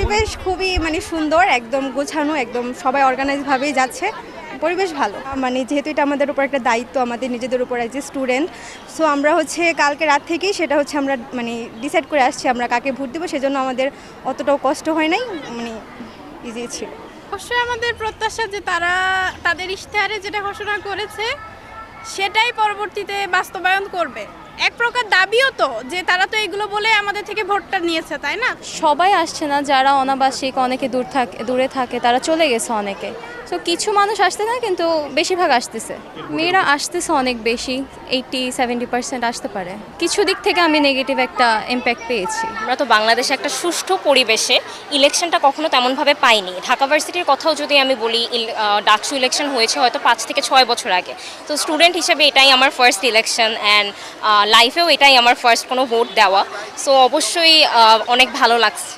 পরিবেশ খুবই মানে সুন্দর, একদম গোছানো, একদম সবাই অর্গানাইজভাবেই যাচ্ছে। পরিবেশ ভালো। মানে যেহেতু এটা আমাদের উপর একটা দায়িত্ব, আমাদের নিজেদের উপর এ স্টুডেন্ট সো আমরা হচ্ছে কালকে রাত থেকেই সেটা হচ্ছে আমরা মানে ডিসাইড করে আসছি আমরা কাকে ভোট দেবো, সেজন্য আমাদের অতটাও কষ্ট হয় নাই মানে ইজি ছিল। অবশ্যই আমাদের প্রত্যাশা যে তারা, তাদের ইশতেহারে যেটা ঘোষণা করেছে, সেটাই পরবর্তীতে বাস্তবায়ন করবে। এক প্রকার দাবিও তো যে তারা তো এগুলো বলে আমাদের থেকে ভোটটা নিয়েছে তাই না? সবাই আসছে না যারা অনাবাসিক অনেকে দূর থাকে দূরে থাকে তারা চলে গেছে অনেকে। তো কিছু মানুষ আসতে না কিন্তু বেশিরভাগ আসতেছে। মেয়েরা আসতেছে অনেক বেশি এইটি সেভেন্টি পার্সেন্ট আসতে পারে। কিছু দিক থেকে আমি নেগেটিভ একটা ইম্প্যাক্ট পেয়েছি। আমরা তো বাংলাদেশে একটা সুষ্ঠু পরিবেশে ইলেকশনটা কখনো তেমনভাবে পাইনি। ঢাকা ভার্সিটির কথাও যদি আমি বলি ডাকসু ইলেকশন হয়েছে হয়তো পাঁচ থেকে ছয় বছর আগে। তো স্টুডেন্ট হিসেবে এটাই আমার ফার্স্ট ইলেকশন অ্যান্ড লাইফেও এটাই আমার ফার্স্ট কোনো ভোট দেওয়া। সো অবশ্যই অনেক ভালো লাগছে।